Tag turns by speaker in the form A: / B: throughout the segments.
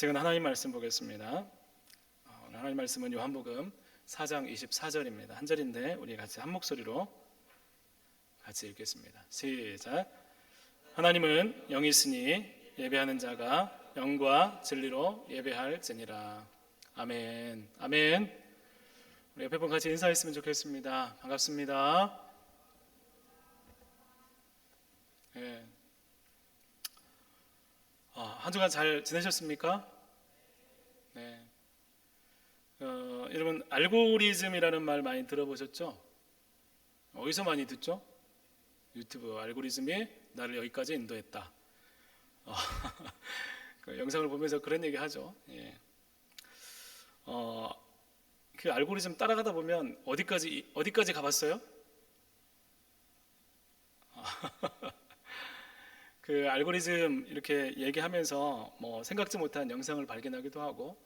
A: 지금 하나님 말씀 보겠습니다. 어, 하나님 말씀은 요한복음 4장 24절입니다. 한 절인데 우리 같이 한 목소리로 같이 읽겠습니다. 시작. 하나님은 영이시니 예배하는 자가 영과 진리로 예배할지니라. 아멘. 아멘. 우리 옆에 분 같이 인사했으면 좋겠습니다. 반갑습니다. 예. 아, 한 주간 잘 지내셨습니까? 네. 어, 여러분 알고리즘이라는 말 많이 들어보셨죠? 어디서 많이 듣죠? 유튜브 알고리즘이 나를 여기까지 인도했다. 어, 그 영상을 보면서 그런 얘기 하죠. 예. 어, 그 알고리즘 따라가다 보면 어디까지 어디까지 가봤어요? 그 알고리즘 이렇게 얘기하면서 뭐 생각지 못한 영상을 발견하기도 하고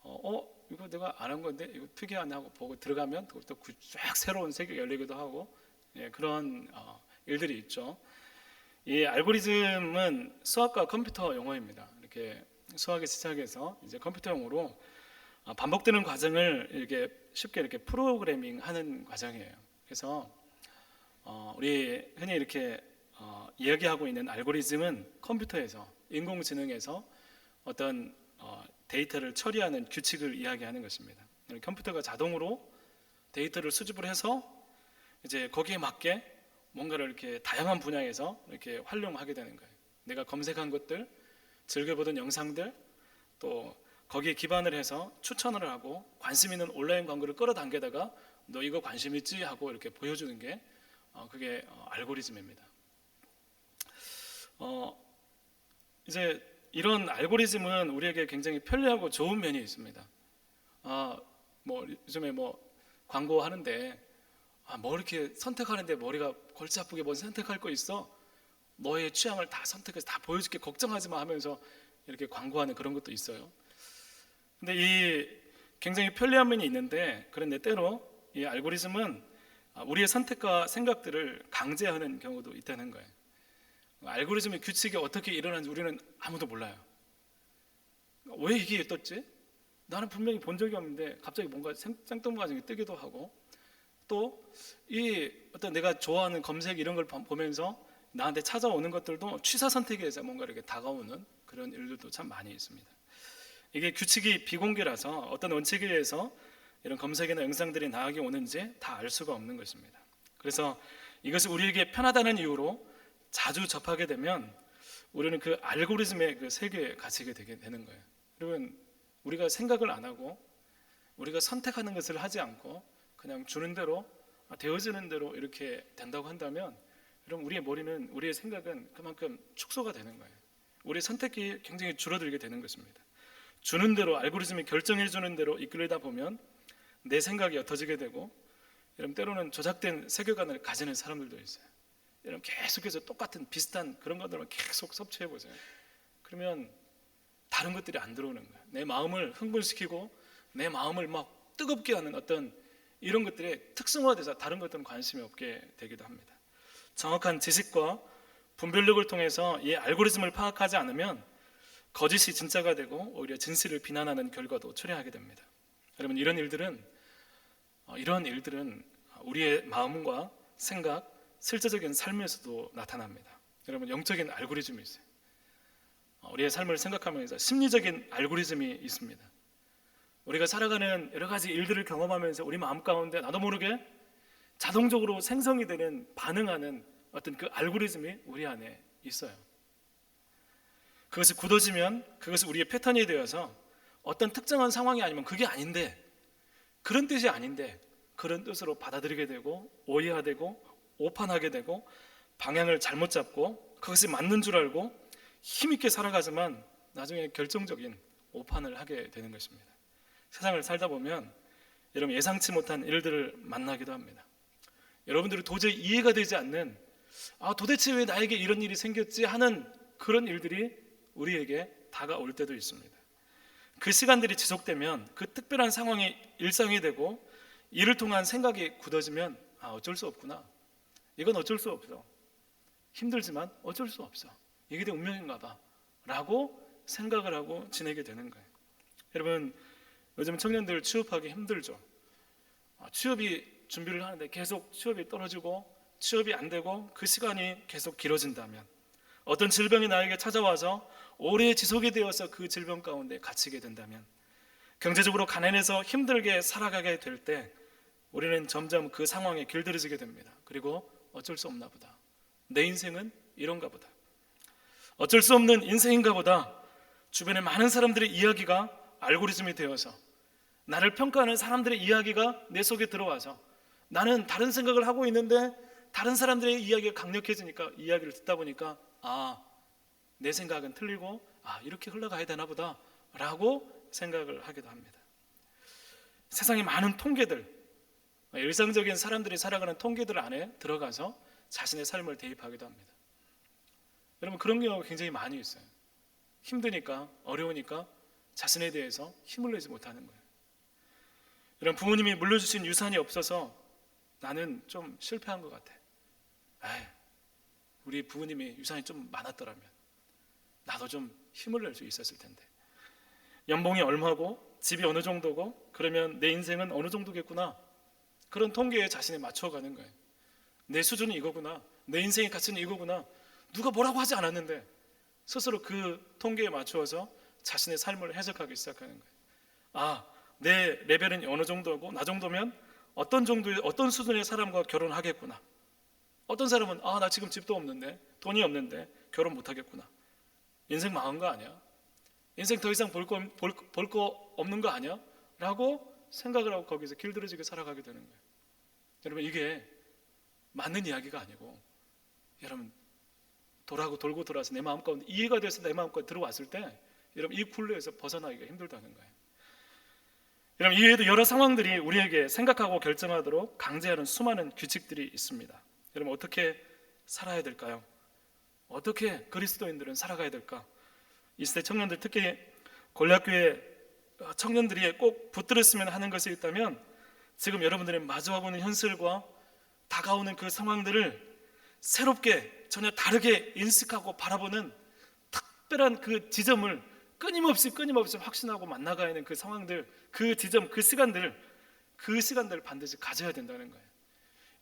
A: 어, 어 이거 내가 안 한 건데 이거 특이하네 하고 보고 들어가면 또쫙 새로운 세계가 열리기도 하고 예, 그런 어, 일들이 있죠. 이 알고리즘은 수학과 컴퓨터 용어입니다. 이렇게 수학의 시작에서 이제 컴퓨터 용어로 어, 반복되는 과정을 이렇게 쉽게 이렇게 프로그래밍 하는 과정이에요. 그래서 어, 우리 흔히 이렇게 어, 이야기하고 있는 알고리즘은 컴퓨터에서 인공지능에서 어떤 어, 데이터를 처리하는 규칙을 이야기하는 것입니다. 컴퓨터가 자동으로 데이터를 수집을 해서 이제 거기에 맞게 뭔가를 이렇게 다양한 분야에서 이렇게 활용하게 되는 거예요. 내가 검색한 것들, 즐겨보던 영상들, 또 거기에 기반을 해서 추천을 하고 관심 있는 온라인 광고를 끌어당겨다가 너 이거 관심 있지 하고 이렇게 보여주는 게 어, 그게 어, 알고리즘입니다. 어, 이제 이런 알고리즘은 우리에게 굉장히 편리하고 좋은 면이 있습니다. 아, 뭐 요즘에 뭐 광고 하는데 아, 뭐 이렇게 선택하는데 머리가 골치 아프게 뭐 선택할 거 있어? 너의 취향을 다 선택해서 다 보여줄게 걱정하지 마 하면서 이렇게 광고하는 그런 것도 있어요. 근데 이 굉장히 편리한 면이 있는데 그런데 때로 이 알고리즘은 우리의 선택과 생각들을 강제하는 경우도 있다는 거예요. 알고리즘의 규칙이 어떻게 일어나는지 우리는 아무도 몰라요. 왜 이게 떴지? 나는 분명히 본 적이 없는데 갑자기 뭔가 생뚱맞은 게 뜨기도 하고 또 이 어떤 내가 좋아하는 검색 이런 걸 보면서 나한테 찾아오는 것들도 취사 선택에 의해서 뭔가 이렇게 다가오는 그런 일들도 참 많이 있습니다. 이게 규칙이 비공개라서 어떤 원칙에 의해서 이런 검색이나 영상들이 나에게 오는지 다 알 수가 없는 것입니다. 그래서 이것이 우리에게 편하다는 이유로 자주 접하게 되면 우리는 그 알고리즘의 그 세계에 갇히게 되게 되는 거예요. 여러분 우리가 생각을 안 하고 우리가 선택하는 것을 하지 않고 그냥 주는 대로 되어지는 대로 이렇게 된다고 한다면 여러분 우리의 머리는 우리의 생각은 그만큼 축소가 되는 거예요. 우리의 선택이 굉장히 줄어들게 되는 것입니다. 주는 대로 알고리즘이 결정해 주는 대로 이끌다 보면 내 생각이 옅어지게 되고 여러분 때로는 조작된 세계관을 가지는 사람들도 있어요. 여러분 계속해서 똑같은 비슷한 그런 것들만 계속 섭취해 보세요. 그러면 다른 것들이 안 들어오는 거예요. 내 마음을 흥분시키고 내 마음을 막 뜨겁게 하는 어떤 이런 것들에 특성화돼서 다른 것들은 관심이 없게 되기도 합니다. 정확한 지식과 분별력을 통해서 이 알고리즘을 파악하지 않으면 거짓이 진짜가 되고 오히려 진실을 비난하는 결과도 초래하게 됩니다. 여러분 이런 일들은 어, 이런 일들은 우리의 마음과 생각, 실제적인 삶에서도 나타납니다. 여러분 영적인 알고리즘이 있어요. 어, 우리의 삶을 생각하면서 심리적인 알고리즘이 있습니다. 우리가 살아가는 여러 가지 일들을 경험하면서 우리 마음 가운데 나도 모르게 자동적으로 생성이 되는 반응하는 어떤 그 알고리즘이 우리 안에 있어요. 그것이 굳어지면 그것이 우리의 패턴이 되어서 어떤 특정한 상황이 아니면 그게 아닌데 그런 뜻이 아닌데 그런 뜻으로 받아들이게 되고 오해하되고 오판하게 되고 방향을 잘못 잡고 그것이 맞는 줄 알고 힘있게 살아가지만 나중에 결정적인 오판을 하게 되는 것입니다. 세상을 살다 보면 여러분 예상치 못한 일들을 만나기도 합니다. 여러분들이 도저히 이해가 되지 않는 아 도대체 왜 나에게 이런 일이 생겼지 하는 그런 일들이 우리에게 다가올 때도 있습니다. 그 시간들이 지속되면 그 특별한 상황이 일상이 되고 이를 통한 생각이 굳어지면 아 어쩔 수 없구나. 이건 어쩔 수 없어. 힘들지만 어쩔 수 없어. 이게 내 운명인가 봐. 라고 생각을 하고 지내게 되는 거예요. 여러분 요즘 청년들 취업하기 힘들죠. 아, 취업이 준비를 하는데 계속 취업이 떨어지고 취업이 안 되고 그 시간이 계속 길어진다면 어떤 질병이 나에게 찾아와서 오래 지속이 되어서 그 질병 가운데 갇히게 된다면 경제적으로 가난해서 힘들게 살아가게 될 때 우리는 점점 그 상황에 길들여지게 됩니다. 그리고 어쩔 수 없나 보다. 내 인생은 이런가 보다. 어쩔 수 없는 인생인가 보다. 주변에 많은 사람들의 이야기가 알고리즘이 되어서 나를 평가하는 사람들의 이야기가 내 속에 들어와서 나는 다른 생각을 하고 있는데 다른 사람들의 이야기가 강력해지니까 이야기를 듣다 보니까 아, 내 생각은 틀리고 아, 이렇게 흘러가야 되나 보다라고 생각을 하기도 합니다. 세상에 많은 통계들 일상적인 사람들이 살아가는 통계들 안에 들어가서 자신의 삶을 대입하기도 합니다. 여러분 그런 경우가 굉장히 많이 있어요. 힘드니까 어려우니까 자신에 대해서 힘을 내지 못하는 거예요. 이런 부모님이 물려주신 유산이 없어서 나는 좀 실패한 것 같아. 에이, 우리 부모님이 유산이 좀 많았더라면 나도 좀 힘을 낼 수 있었을 텐데. 연봉이 얼마고 집이 어느 정도고 그러면 내 인생은 어느 정도겠구나. 그런 통계에 자신이 맞춰가는 거예요. 내 수준이 이거구나. 내 인생의 가치는 이거구나. 누가 뭐라고 하지 않았는데 스스로 그 통계에 맞추어서 자신의 삶을 해석하기 시작하는 거예요. 아, 내 레벨은 어느 정도고 나 정도면 어떤 정도의 어떤 수준의 사람과 결혼하겠구나. 어떤 사람은 아, 나 지금 집도 없는데 돈이 없는데 결혼 못 하겠구나. 인생 망한 거 아니야? 인생 더 이상 볼거 볼, 볼거 없는 거 아니야? 라고 생각을 하고 거기서 길들여지게 살아가게 되는 거예요. 여러분 이게 맞는 이야기가 아니고 여러분 돌아고 돌고 돌아서 내 마음 가운데 이해가 돼서 내 마음 가운데 들어왔을 때 여러분 이 굴레에서 벗어나기가 힘들다는 거예요. 여러분 이외에도 여러 상황들이 우리에게 생각하고 결정하도록 강제하는 수많은 규칙들이 있습니다. 여러분 어떻게 살아야 될까요? 어떻게 그리스도인들은 살아가야 될까? 이 시대 청년들 특히 골략교회 청년들이 꼭 붙들었으면 하는 것이 있다면 지금 여러분들이 마주하고 있는 현실과 다가오는 그 상황들을 새롭게 전혀 다르게 인식하고 바라보는 특별한 그 지점을 끊임없이 끊임없이 확신하고 만나가야 하는 그 상황들, 그 지점, 그 시간들, 그 시간들을 반드시 가져야 된다는 거예요.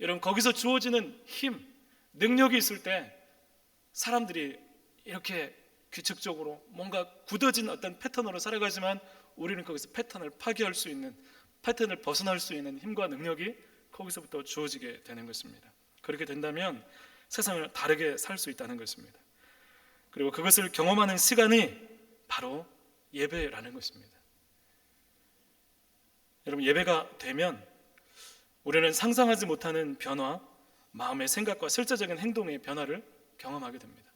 A: 여러분 거기서 주어지는 힘, 능력이 있을 때 사람들이 이렇게 규칙적으로 뭔가 굳어진 어떤 패턴으로 살아가지만 우리는 거기서 패턴을 파괴할 수 있는 패턴을 벗어날 수 있는 힘과 능력이 거기서부터 주어지게 되는 것입니다. 그렇게 된다면 세상을 다르게 살 수 있다는 것입니다. 그리고 그것을 경험하는 시간이 바로 예배라는 것입니다. 여러분 예배가 되면 우리는 상상하지 못하는 변화, 마음의 생각과 실제적인 행동의 변화를 경험하게 됩니다.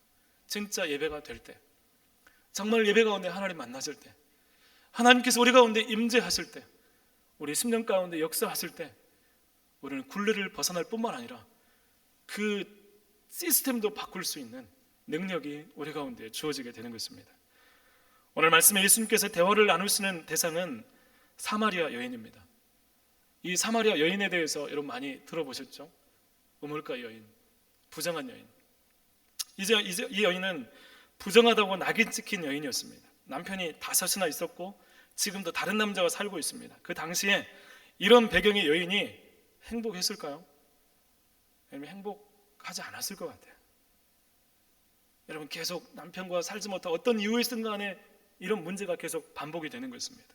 A: 진짜 예배가 될 때, 정말 예배 가운데 하나님 만나실 때, 하나님께서 우리 가운데 임재하실 때, 우리 10년 가운데 역사하실 때, 우리는 굴레를 벗어날 뿐만 아니라 그 시스템도 바꿀 수 있는 능력이 우리 가운데 주어지게 되는 것입니다. 오늘 말씀에 예수님께서 대화를 나누시는 대상은 사마리아 여인입니다. 이 사마리아 여인에 대해서 여러분 많이 들어보셨죠? 우물가 여인, 부정한 여인. 이제, 이제 이 여인은 부정하다고 낙인 찍힌 여인이었습니다. 남편이 다섯이나 있었고 지금도 다른 남자와 살고 있습니다. 그 당시에 이런 배경의 여인이 행복했을까요? 여러분 행복하지 않았을 것 같아요. 여러분 계속 남편과 살지 못한 어떤 이유이든 간에 이런 문제가 계속 반복이 되는 것입니다.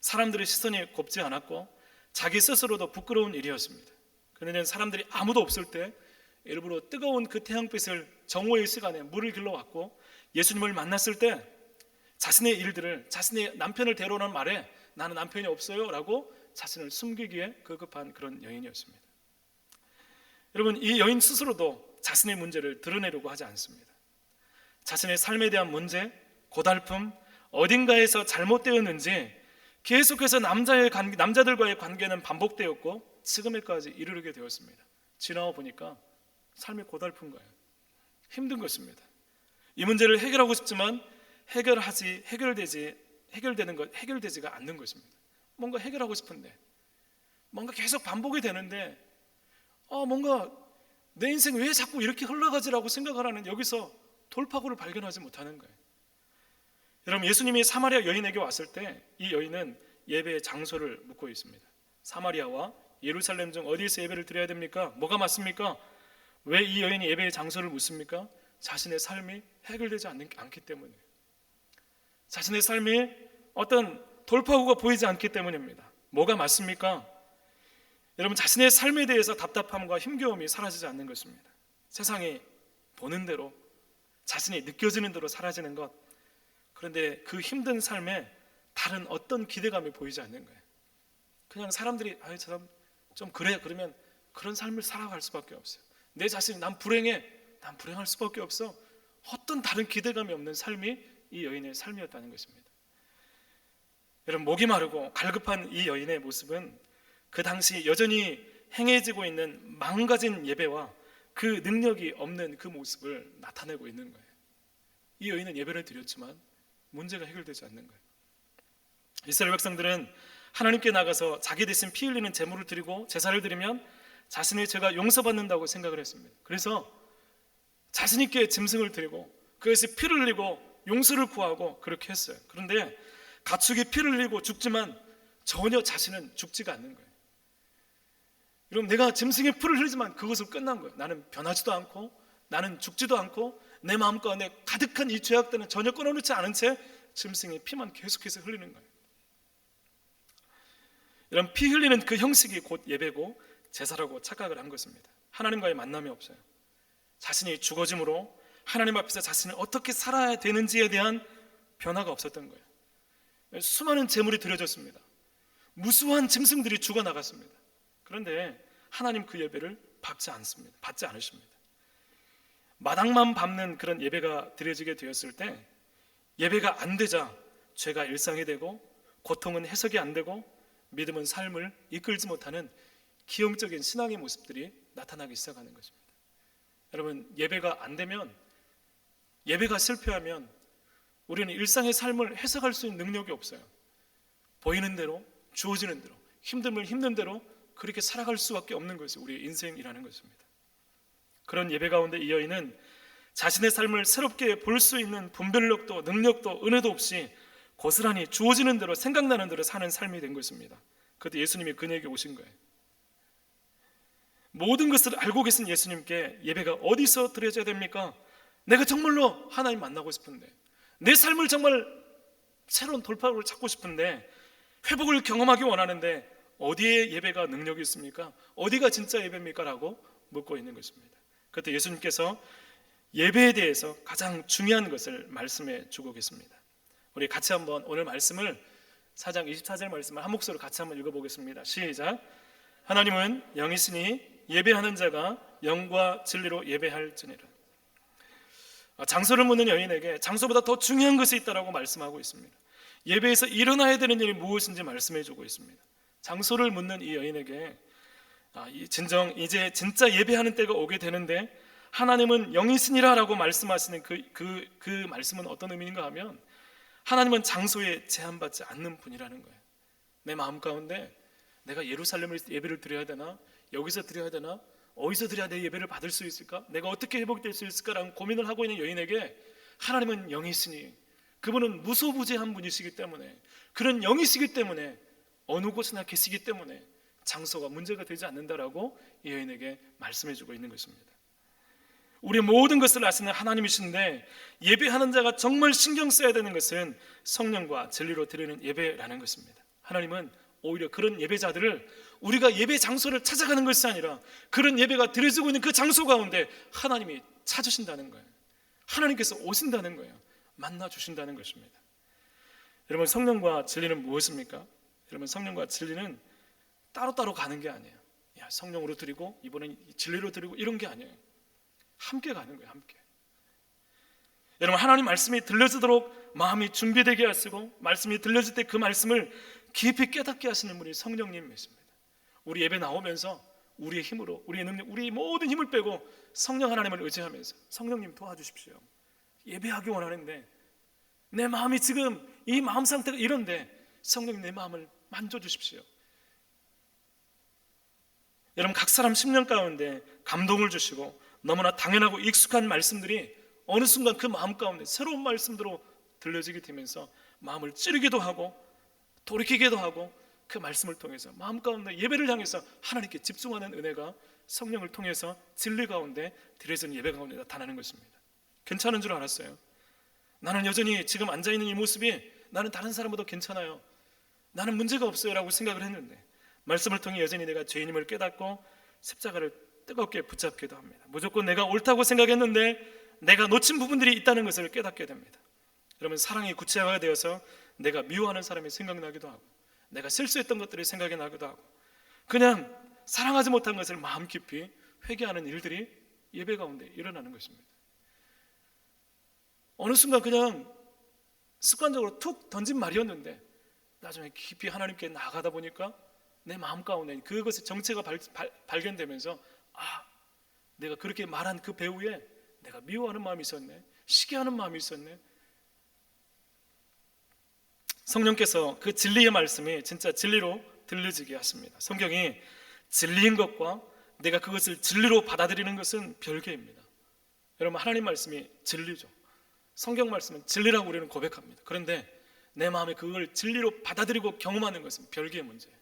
A: 사람들의 시선이 곱지 않았고 자기 스스로도 부끄러운 일이었습니다. 그는 사람들이 아무도 없을 때 일부러 뜨거운 그 태양빛을 정오의 시간에 물을 길러왔고 예수님을 만났을 때 자신의 일들을 자신의 남편을 데려오는 말에 나는 남편이 없어요라고 자신을 숨기기에 급급한 그런 여인이었습니다. 여러분 이 여인 스스로도 자신의 문제를 드러내려고 하지 않습니다. 자신의 삶에 대한 문제, 고달픔, 어딘가에서 잘못되었는지 계속해서 남자의 관계, 남자들과의 관계는 반복되었고 지금에까지 이르게 되었습니다. 지나와 보니까 삶이 고달픈 거예요. 힘든 것입니다. 이 문제를 해결하고 싶지만 해결하지 해결되지 해결되는 것 해결되지가 않는 것입니다. 뭔가 해결하고 싶은데 뭔가 계속 반복이 되는데 어 뭔가 내 인생 왜 자꾸 이렇게 흘러가지라고 생각을 하는 여기서 돌파구를 발견하지 못하는 거예요. 여러분 예수님이 사마리아 여인에게 왔을 때 이 여인은 예배의 장소를 묻고 있습니다. 사마리아와 예루살렘 중 어디에서 예배를 드려야 됩니까? 뭐가 맞습니까? 왜 이 여인이 예배의 장소를 묻습니까? 자신의 삶이 해결되지 않기 때문이에요. 자신의 삶이 어떤 돌파구가 보이지 않기 때문입니다. 뭐가 맞습니까? 여러분 자신의 삶에 대해서 답답함과 힘겨움이 사라지지 않는 것입니다. 세상이 보는 대로 자신이 느껴지는 대로 사라지는 것. 그런데 그 힘든 삶에 다른 어떤 기대감이 보이지 않는 거예요. 그냥 사람들이 아유 저 사람 좀 그래 그러면 그런 삶을 살아갈 수밖에 없어요. 내 자신이 난 불행해, 난 불행할 수밖에 없어. 어떤 다른 기대감이 없는 삶이 이 여인의 삶이었다는 것입니다. 여러분 목이 마르고 갈급한 이 여인의 모습은 그 당시 여전히 행해지고 있는 망가진 예배와 그 능력이 없는 그 모습을 나타내고 있는 거예요. 이 여인은 예배를 드렸지만 문제가 해결되지 않는 거예요. 이스라엘 백성들은 하나님께 나가서 자기 대신 피 흘리는 제물을 드리고 제사를 드리면 자신의 죄가 용서받는다고 생각을 했습니다. 그래서 자신 있게 짐승을 드리고 그것이 피를 흘리고 용서를 구하고 그렇게 했어요. 그런데 가축이 피를 흘리고 죽지만 전혀 자신은 죽지가 않는 거예요. 여러분 내가 짐승의 피를 흘리지만 그것은 끝난 거예요. 나는 변하지도 않고 나는 죽지도 않고 내 마음 가운데 가득한 이 죄악들은 전혀 끊어놓지 않은 채 짐승의 피만 계속해서 흘리는 거예요. 이런 피 흘리는 그 형식이 곧 예배고 제사라고 착각을 한 것입니다. 하나님과의 만남이 없어요. 자신이 죽어짐으로 하나님 앞에서 자신을 어떻게 살아야 되는지에 대한 변화가 없었던 거예요. 수많은 재물이 드려졌습니다. 무수한 짐승들이 죽어 나갔습니다. 그런데 하나님 그 예배를 받지 않습니다. 받지 않으십니다. 마당만 밟는 그런 예배가 드려지게 되었을 때 예배가 안 되자 죄가 일상이 되고 고통은 해석이 안 되고 믿음은 삶을 이끌지 못하는 기형적인 신앙의 모습들이 나타나기 시작하는 것입니다. 여러분 예배가 안 되면 예배가 실패하면 우리는 일상의 삶을 해석할 수 있는 능력이 없어요. 보이는 대로 주어지는 대로 힘듦을 힘든 대로 그렇게 살아갈 수밖에 없는 것이 우리의 인생이라는 것입니다. 그런 예배 가운데 이 여인은 자신의 삶을 새롭게 볼 수 있는 분별력도 능력도 은혜도 없이 고스란히 주어지는 대로 생각나는 대로 사는 삶이 된 것입니다. 그때 예수님이 그녀에게 오신 거예요. 모든 것을 알고 계신 예수님께 예배가 어디서 드려져야 됩니까? 내가 정말로 하나님 만나고 싶은데 내 삶을 정말 새로운 돌파구를 찾고 싶은데 회복을 경험하기 원하는데 어디에 예배가 능력이 있습니까? 어디가 진짜 예배입니까? 라고 묻고 있는 것입니다. 그때 예수님께서 예배에 대해서 가장 중요한 것을 말씀해 주고 계십니다. 우리 같이 한번 오늘 말씀을 4장 24절 말씀을 한 목소리로 같이 한번 읽어보겠습니다. 시작. 하나님은 영이시니 예배하는 자가 영과 진리로 예배할지니라. 아, 장소를 묻는 여인에게 장소보다 더 중요한 것이 있다라고 말씀하고 있습니다. 예배에서 일어나야 되는 일이 무엇인지 말씀해 주고 있습니다. 장소를 묻는 이 여인에게 아, 진정 이제 진짜 예배하는 때가 오게 되는데 하나님은 영이시니라라고 말씀하시는 그, 그, 그 말씀은 어떤 의미인가 하면 하나님은 장소에 제한받지 않는 분이라는 거예요. 내 마음 가운데 내가 예루살렘을 예배를 드려야 되나? 여기서 드려야 되나? 어디서 드려야 내 예배를 받을 수 있을까? 내가 어떻게 회복될 수 있을까라는 고민을 하고 있는 여인에게 하나님은 영이시니 그분은 무소부재한 분이시기 때문에 그런 영이시기 때문에 어느 곳이나 계시기 때문에 장소가 문제가 되지 않는다라고 이 여인에게 말씀해 주고 있는 것입니다. 우리 모든 것을 아시는 하나님이신데 예배하는 자가 정말 신경 써야 되는 것은 성령과 진리로 드리는 예배라는 것입니다. 하나님은 오히려 그런 예배자들을 우리가 예배 장소를 찾아가는 것이 아니라 그런 예배가 드려지고 있는 그 장소 가운데 하나님이 찾으신다는 거예요. 하나님께서 오신다는 거예요. 만나 주신다는 것입니다. 여러분 성령과 진리는 무엇입니까? 여러분 성령과 진리는 따로따로 가는 게 아니에요. 야, 성령으로 드리고 이번엔 진리로 드리고 이런 게 아니에요. 함께 가는 거예요. 함께. 여러분 하나님 말씀이 들려지도록 마음이 준비되게 하시고 말씀이 들려질 때 그 말씀을 깊이 깨닫게 하시는 분이 성령님이십니다. 우리 예배 나오면서 우리의 힘으로 우리의 능력 우리 모든 힘을 빼고 성령 하나님을 의지하면서 성령님 도와주십시오. 예배하기 원하는데 내 마음이 지금 이 마음 상태가 이런데 성령님 내 마음을 만져 주십시오. 여러분 각 사람 10년 가운데 감동을 주시고 너무나 당연하고 익숙한 말씀들이 어느 순간 그 마음 가운데 새로운 말씀으로 들려지게 되면서 마음을 찌르기도 하고 돌이키기도 하고 그 말씀을 통해서 마음 가운데 예배를 향해서 하나님께 집중하는 은혜가 성령을 통해서 진리 가운데 드려진 예배 가운데 나타나는 것입니다. 괜찮은 줄 알았어요. 나는 여전히 지금 앉아 있는 이 모습이 나는 다른 사람보다 괜찮아요. 나는 문제가 없어요라고 생각을 했는데 말씀을 통해 여전히 내가 죄인임을 깨닫고 십자가를 뜨겁게 붙잡기도 합니다. 무조건 내가 옳다고 생각했는데 내가 놓친 부분들이 있다는 것을 깨닫게 됩니다. 그러면 사랑이 구체화가 되어서 내가 미워하는 사람이 생각나기도 하고 내가 실수했던 것들이 생각이 나기도 하고 그냥 사랑하지 못한 것을 마음 깊이 회개하는 일들이 예배 가운데 일어나는 것입니다. 어느 순간 그냥 습관적으로 툭 던진 말이었는데 나중에 깊이 하나님께 나가다 보니까 내 마음 가운데 그것의 정체가 발, 발, 발견되면서 아 내가 그렇게 말한 그 배후에 내가 미워하는 마음이 있었네 시기하는 마음이 있었네 성령께서 그 진리의 말씀이 진짜 진리로 들려지게 하십니다. 성경이 진리인 것과 내가 그것을 진리로 받아들이는 것은 별개입니다. 여러분 하나님 말씀이 진리죠. 성경 말씀은 진리라고 우리는 고백합니다. 그런데 내 마음에 그걸 진리로 받아들이고 경험하는 것은 별개의 문제예요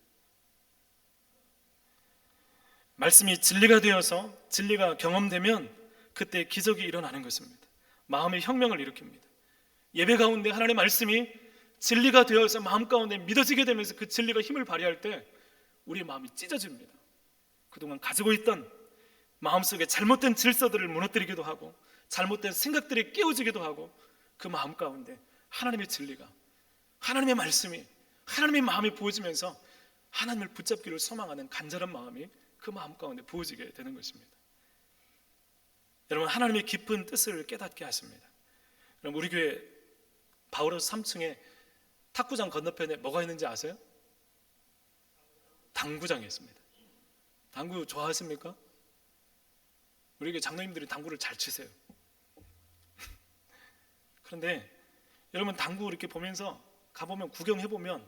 A: 말씀이 진리가 되어서 진리가 경험되면 그때 기적이 일어나는 것입니다. 마음의 혁명을 일으킵니다. 예배 가운데 하나님의 말씀이 진리가 되어서 마음 가운데 믿어지게 되면서 그 진리가 힘을 발휘할 때 우리의 마음이 찢어집니다. 그동안 가지고 있던 마음속에 잘못된 질서들을 무너뜨리기도 하고 잘못된 생각들이 깨어지기도 하고 그 마음 가운데 하나님의 진리가 하나님의 말씀이 하나님의 마음이 부어지면서 하나님을 붙잡기를 소망하는 간절한 마음이 그 마음 가운데 부어지게 되는 것입니다. 여러분 하나님의 깊은 뜻을 깨닫게 하십니다. 여러분 우리 교회 바울호스 3층에 탁구장 건너편에 뭐가 있는지 아세요? 당구장이 있습니다. 당구 좋아하십니까? 우리 장로님들이 당구를 잘 치세요. 그런데 여러분 당구 이렇게 보면서 가보면 구경해 보면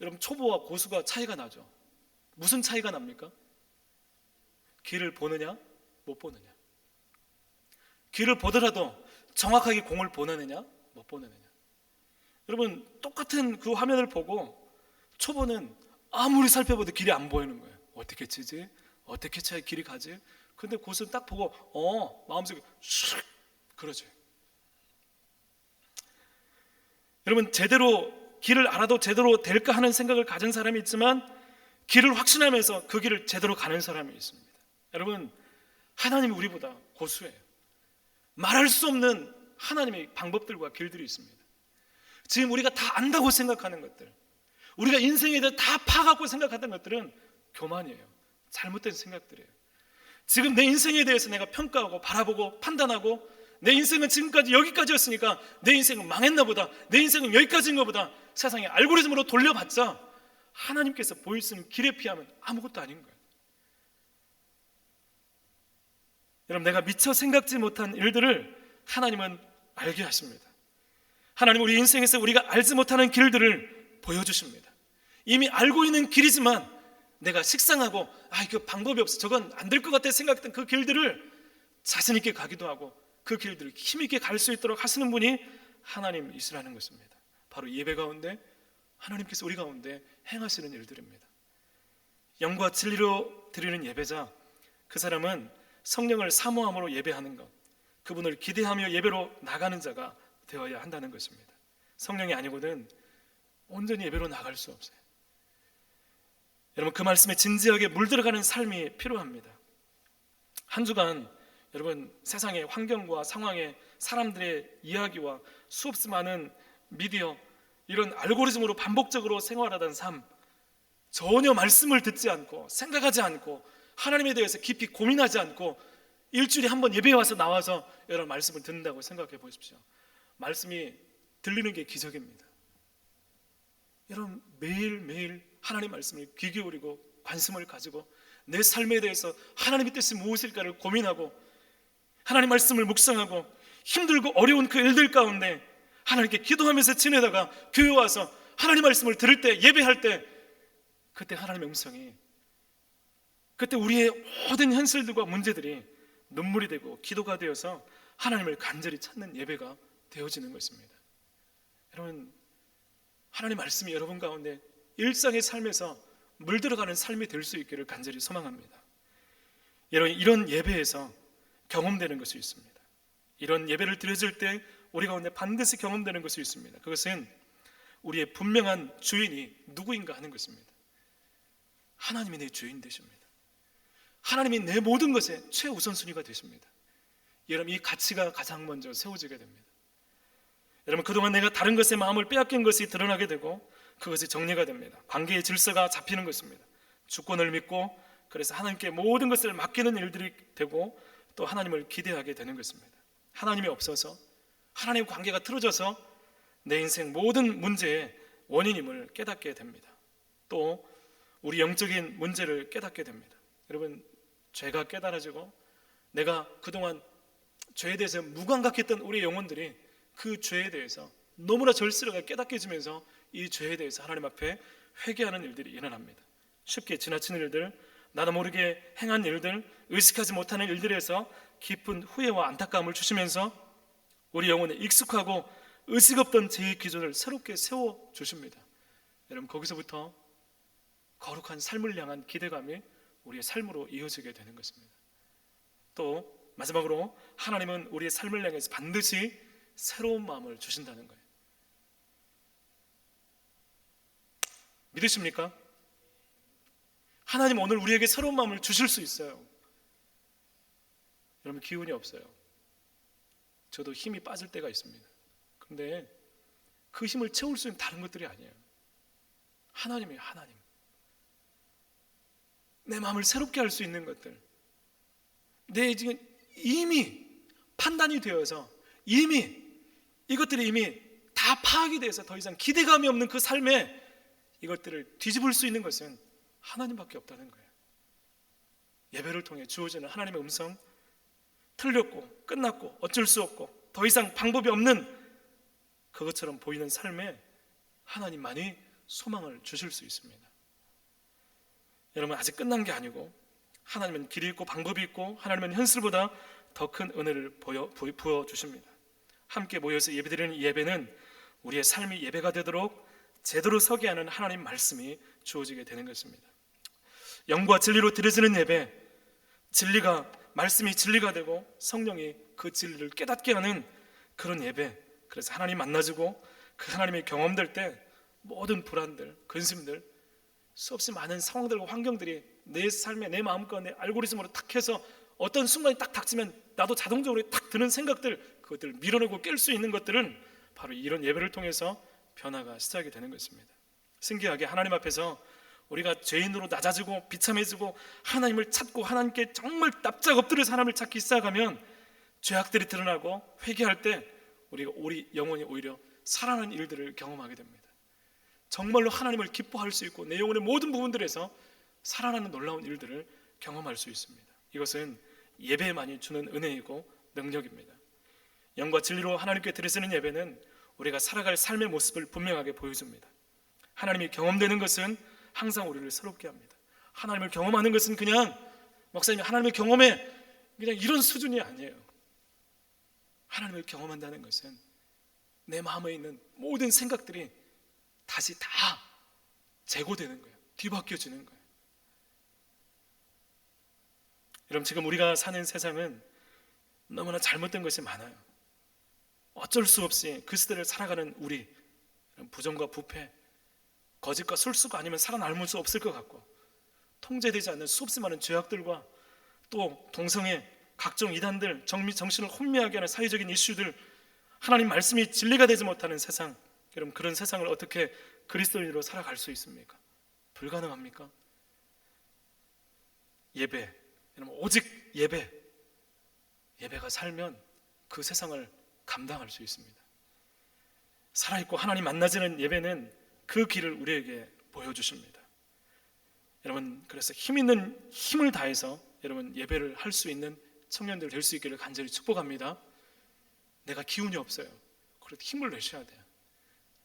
A: 여러분 초보와 고수가 차이가 나죠. 무슨 차이가 납니까? 길을 보느냐 못 보느냐 길을 보더라도 정확하게 공을 보내느냐 못 보내느냐 여러분 똑같은 그 화면을 보고 초보는 아무리 살펴봐도 길이 안 보이는 거예요. 어떻게 치지? 어떻게 쳐야 길이 가지? 근데 고수는 딱 보고 어 마음속에 슉 그러죠 여러분 제대로 길을 알아도 제대로 될까 하는 생각을 가진 사람이 있지만 길을 확신하면서 그 길을 제대로 가는 사람이 있습니다. 여러분 하나님이 우리보다 고수예요. 말할 수 없는 하나님의 방법들과 길들이 있습니다. 지금 우리가 다 안다고 생각하는 것들, 우리가 인생에 대해 다 파갖고 생각하던 것들은 교만이에요. 잘못된 생각들이에요. 지금 내 인생에 대해서 내가 평가하고 바라보고 판단하고 내 인생은 지금까지 여기까지였으니까 내 인생은 망했나 보다. 내 인생은 여기까지인 것 보다 세상의 알고리즘으로 돌려봤자 하나님께서 있는 길에 피하면 아무것도 아닌 거예요. 여러분 내가 미처 생각지 못한 일들을 하나님은 알게 하십니다. 하나님 우리 인생에서 우리가 알지 못하는 길들을 보여주십니다. 이미 알고 있는 길이지만 내가 식상하고 아 이거 방법이 없어 저건 안 될 것 같아 생각했던 그 길들을 자신 있게 가기도 하고 그 길들을 힘 있게 갈 수 있도록 하시는 분이 하나님이시라는 것입니다. 바로 예배 가운데 하나님께서 우리 가운데 행하시는 일들입니다. 영과 진리로 드리는 예배자 그 사람은 성령을 사모함으로 예배하는 것, 그분을 기대하며 예배로 나가는 자가 되어야 한다는 것입니다. 성령이 아니고는 온전히 예배로 나갈 수 없어요. 여러분 그 말씀에 진지하게 물들어가는 삶이 필요합니다. 한 주간 여러분 세상의 환경과 상황에 사람들의 이야기와 수없이 많은 미디어 이런 알고리즘으로 반복적으로 생활하던 삶 전혀 말씀을 듣지 않고 생각하지 않고 하나님에 대해서 깊이 고민하지 않고 일주일에 한 번 예배에 와서 나와서 여러분 말씀을 듣는다고 생각해 보십시오. 말씀이 들리는 게 기적입니다. 여러분 매일매일 하나님 말씀을 귀 기울이고 관심을 가지고 내 삶에 대해서 하나님의 뜻이 무엇일까를 고민하고 하나님 말씀을 묵상하고 힘들고 어려운 그 일들 가운데 하나님께 기도하면서 지내다가 교회 와서 하나님 말씀을 들을 때 예배할 때 그때 하나님의 음성이 그때 우리의 모든 현실들과 문제들이 눈물이 되고 기도가 되어서 하나님을 간절히 찾는 예배가 되어지는 것입니다. 여러분 하나님 말씀이 여러분 가운데 일상의 삶에서 물들어가는 삶이 될 수 있기를 간절히 소망합니다. 여러분 이런 예배에서 경험되는 것이 있습니다. 이런 예배를 드려질 때 우리 가운데 반드시 경험되는 것이 있습니다. 그것은 우리의 분명한 주인이 누구인가 하는 것입니다. 하나님이 내 주인 되십니다. 하나님이 내 모든 것의 최우선순위가 되십니다. 여러분 이 가치가 가장 먼저 세워지게 됩니다. 여러분 그동안 내가 다른 것에 마음을 빼앗긴 것이 드러나게 되고 그것이 정리가 됩니다. 관계의 질서가 잡히는 것입니다. 주권을 믿고 그래서 하나님께 모든 것을 맡기는 일들이 되고 또 하나님을 기대하게 되는 것입니다. 하나님이 없어서 하나님 관계가 틀어져서 내 인생 모든 문제의 원인임을 깨닫게 됩니다. 또 우리 영적인 문제를 깨닫게 됩니다. 여러분 죄가 깨달아지고 내가 그동안 죄에 대해서 무감각했던 우리 영혼들이 그 죄에 대해서 너무나 절실하게 깨닫게 지면서 이 죄에 대해서 하나님 앞에 회개하는 일들이 일어납니다. 쉽게 지나치는 일들, 나도 모르게 행한 일들, 의식하지 못하는 일들에서 깊은 후회와 안타까움을 주시면서 우리 영혼에 익숙하고 의식 없던 제 기준을 새롭게 세워 주십니다. 여러분 거기서부터 거룩한 삶을 향한 기대감이 우리의 삶으로 이어지게 되는 것입니다. 또 마지막으로 하나님은 우리의 삶을 향해서 반드시 새로운 마음을 주신다는 거예요. 믿으십니까? 하나님 오늘 우리에게 새로운 마음을 주실 수 있어요. 여러분 기운이 없어요. 저도 힘이 빠질 때가 있습니다. 근데 그 힘을 채울 수 있는 다른 것들이 아니에요. 하나님이에요, 하나님. 내 마음을 새롭게 할 수 있는 것들. 내 지금 이미 판단이 되어서 이미 이것들이 이미 다 파악이 돼서 더 이상 기대감이 없는 그 삶에 이것들을 뒤집을 수 있는 것은 하나님밖에 없다는 거예요. 예배를 통해 주어지는 하나님의 음성 틀렸고 끝났고 어쩔 수 없고 더 이상 방법이 없는 그것처럼 보이는 삶에 하나님만이 소망을 주실 수 있습니다. 여러분 아직 끝난 게 아니고 하나님은 길이 있고 방법이 있고 하나님은 현실보다 더 큰 은혜를 부어 주십니다. 함께 모여서 예배드리는 예배는 우리의 삶이 예배가 되도록 제대로 서게 하는 하나님 말씀이 주어지게 되는 것입니다. 영과 진리로 드려지는 예배, 진리가 말씀이 진리가 되고 성령이 그 진리를 깨닫게 하는 그런 예배. 그래서 하나님 만나지고 그 하나님이 경험될 때 모든 불안들, 근심들, 수없이 많은 상황들과 환경들이 내 삶에 내 마음 가운데 알고리즘으로 탁 해서 어떤 순간이 딱 닥치면 나도 자동적으로 탁 드는 생각들 그것들을 밀어내고 깰 수 있는 것들은 바로 이런 예배를 통해서 변화가 시작이 되는 것입니다. 신기하게 하나님 앞에서 우리가 죄인으로 낮아지고 비참해지고 하나님을 찾고 하나님께 정말 납작 엎드려서 하나님을 찾기 시작하면 죄악들이 드러나고 회개할 때 우리가 우리 영혼이 오히려 살아나는 일들을 경험하게 됩니다. 정말로 하나님을 기뻐할 수 있고 내 영혼의 모든 부분들에서 살아나는 놀라운 일들을 경험할 수 있습니다. 이것은 예배만이 주는 은혜이고 능력입니다. 영과 진리로 하나님께 드리는 예배는 우리가 살아갈 삶의 모습을 분명하게 보여줍니다. 하나님이 경험되는 것은 항상 우리를 새롭게 합니다. 하나님을 경험하는 것은 그냥 목사님 하나님을 경험해 그냥 이런 수준이 아니에요. 하나님을 경험한다는 것은 내 마음에 있는 모든 생각들이 다시 다 제고되는 거예요. 뒤바뀌어지는 거예요. 여러분 지금 우리가 사는 세상은 너무나 잘못된 것이 많아요. 어쩔 수 없이 그 시대를 살아가는 우리 부정과 부패, 거짓과 술수가 아니면 살아남을 수 없을 것 같고 통제되지 않는 수없이 많은 죄악들과 또 동성애, 각종 이단들, 정미, 정신을 혼미하게 하는 사회적인 이슈들 하나님 말씀이 진리가 되지 못하는 세상 여러분 그런 세상을 어떻게 그리스도인으로 살아갈 수 있습니까? 불가능합니까? 예배 여러분 오직 예배 예배가 살면 그 세상을 감당할 수 있습니다. 살아있고 하나님 만나지는 예배는 그 길을 우리에게 보여주십니다. 여러분 그래서 힘 있는 힘을 다해서 여러분 예배를 할 수 있는 청년들 될 수 있기를 간절히 축복합니다. 내가 기운이 없어요. 그래도 힘을 내셔야 돼요.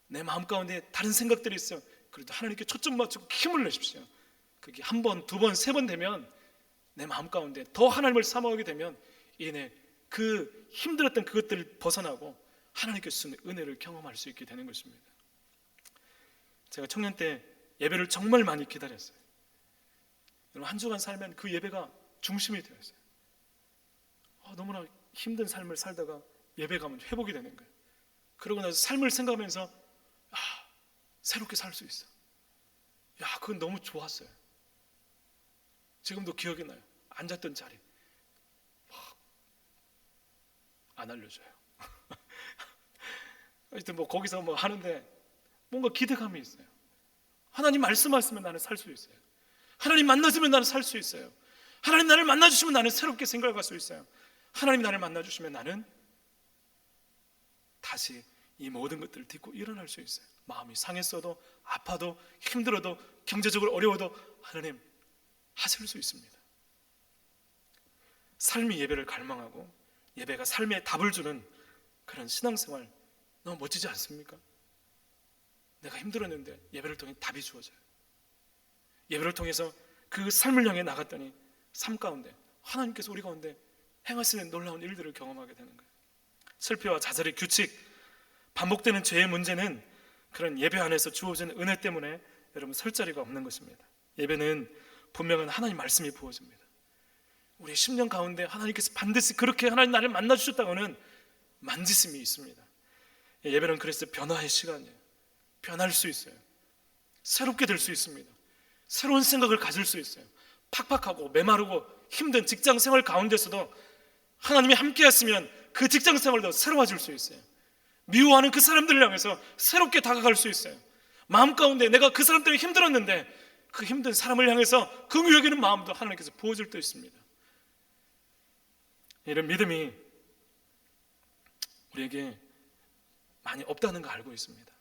A: 내 마음 가운데 다른 생각들이 있어요. 그래도 하나님께 초점 맞추고 힘을 내십시오. 그게 한 번, 두 번, 세 번 되면 내 마음 가운데 더 하나님을 사모하게 되면 이내 그 힘들었던 그것들을 벗어나고 하나님께서 주는 은혜를 경험할 수 있게 되는 것입니다. 제가 청년 때 예배를 정말 많이 기다렸어요. 한 주간 살면 그 예배가 중심이 되었어요. 아, 너무나 힘든 삶을 살다가 예배 가면 회복이 되는 거예요. 그러고 나서 삶을 생각하면서 아, 새롭게 살 수 있어. 야, 그건 너무 좋았어요. 지금도 기억이 나요. 앉았던 자리. 막 안 알려줘요. 하여튼 뭐 거기서 뭐 하는데 뭔가 기대감이 있어요. 하나님 말씀하시면 나는 살 수 있어요. 하나님 만나주면 나는 살 수 있어요. 하나님 나를 만나주시면 나는 새롭게 생각할 수 있어요. 하나님 나를 만나주시면 나는 다시 이 모든 것들을 딛고 일어날 수 있어요. 마음이 상했어도 아파도 힘들어도 경제적으로 어려워도 하나님 하실 수 있습니다. 삶이 예배를 갈망하고 예배가 삶에 답을 주는 그런 신앙생활 너무 멋지지 않습니까? 내가 힘들었는데 예배를 통해 답이 주어져요. 예배를 통해서 그 삶을 향해 나갔더니 삶 가운데 하나님께서 우리 가운데 행하시는 놀라운 일들을 경험하게 되는 거예요. 슬피와 좌절의 규칙, 반복되는 죄의 문제는 그런 예배 안에서 주어진 은혜 때문에 여러분 설 자리가 없는 것입니다. 예배는 분명한 하나님 말씀이 부어집니다. 우리 10년 가운데 하나님께서 반드시 그렇게 하나님 나를 만나 주셨다고는 만지심이 있습니다. 예배는 그래서 변화의 시간이에요. 변할 수 있어요. 새롭게 될 수 있습니다. 새로운 생각을 가질 수 있어요. 팍팍하고 메마르고 힘든 직장 생활 가운데서도 하나님이 함께 했으면 그 직장 생활도 새로워질 수 있어요. 미워하는 그 사람들을 향해서 새롭게 다가갈 수 있어요. 마음 가운데 내가 그 사람 때문에 힘들었는데 그 힘든 사람을 향해서 긍휼 여기는 마음도 하나님께서 부어줄 때 있습니다. 이런 믿음이 우리에게 많이 없다는 거 알고 있습니다.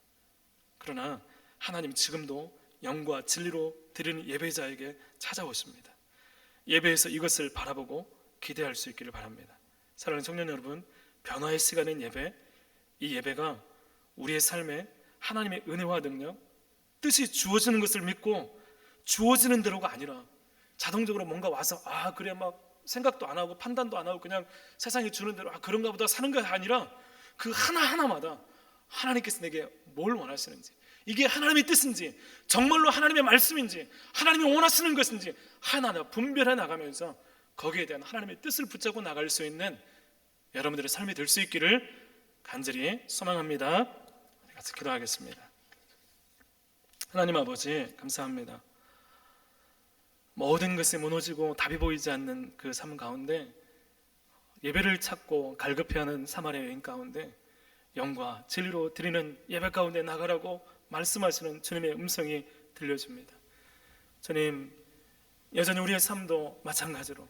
A: 그러나 하나님 지금도 영과 진리로 드리는 예배자에게 찾아오십니다. 예배에서 이것을 바라보고 기대할 수 있기를 바랍니다. 사랑하는 청년 여러분, 변화의 시간인 예배, 이 예배가 우리의 삶에 하나님의 은혜와 능력, 뜻이 주어지는 것을 믿고 주어지는 대로가 아니라 자동적으로 뭔가 와서 아 그래 막 생각도 안 하고 판단도 안 하고 그냥 세상이 주는 대로 아 그런가 보다 사는 게 아니라 그 하나 하나마다 하나님께서 내게 뭘 원하시는지 이게 하나님의 뜻인지 정말로 하나님의 말씀인지 하나님이 원하시는 것인지 하나하나 분별해 나가면서 거기에 대한 하나님의 뜻을 붙잡고 나갈 수 있는 여러분들의 삶이 될 수 있기를 간절히 소망합니다. 같이 기도하겠습니다. 하나님 아버지 감사합니다. 모든 것이 무너지고 답이 보이지 않는 그 삶 가운데 예배를 찾고 갈급해하는 사마리아 여인 가운데 영과 진리로 드리는 예배 가운데 나가라고 말씀하시는 주님의 음성이 들려집니다. 주님 여전히 우리의 삶도 마찬가지로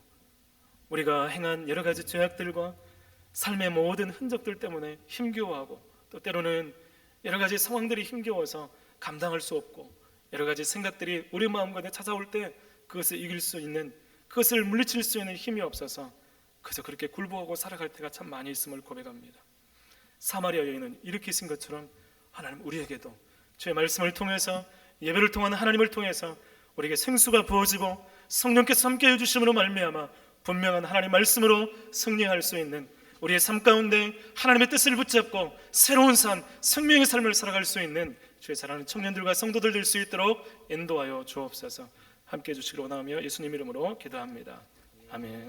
A: 우리가 행한 여러 가지 죄악들과 삶의 모든 흔적들 때문에 힘겨워하고 또 때로는 여러 가지 상황들이 힘겨워서 감당할 수 없고 여러 가지 생각들이 우리 마음 가운데 찾아올 때 그것을 이길 수 있는 그것을 물리칠 수 있는 힘이 없어서 그저 그렇게 굴복하고 살아갈 때가 참 많이 있음을 고백합니다. 사마리아 여인은 일으키신 것처럼 하나님 우리에게도 주의 말씀을 통해서 예배를 통한 하나님을 통해서 우리에게 생수가 부어지고 성령께서 함께 해주심으로 말미암아 분명한 하나님 말씀으로 승리할 수 있는 우리의 삶 가운데 하나님의 뜻을 붙잡고 새로운 삶, 생명의 삶을 살아갈 수 있는 주의 사랑하는 청년들과 성도들 될 수 있도록 인도하여 주옵소서. 함께 해 주시기로 원하며 예수님 이름으로 기도합니다. 아멘.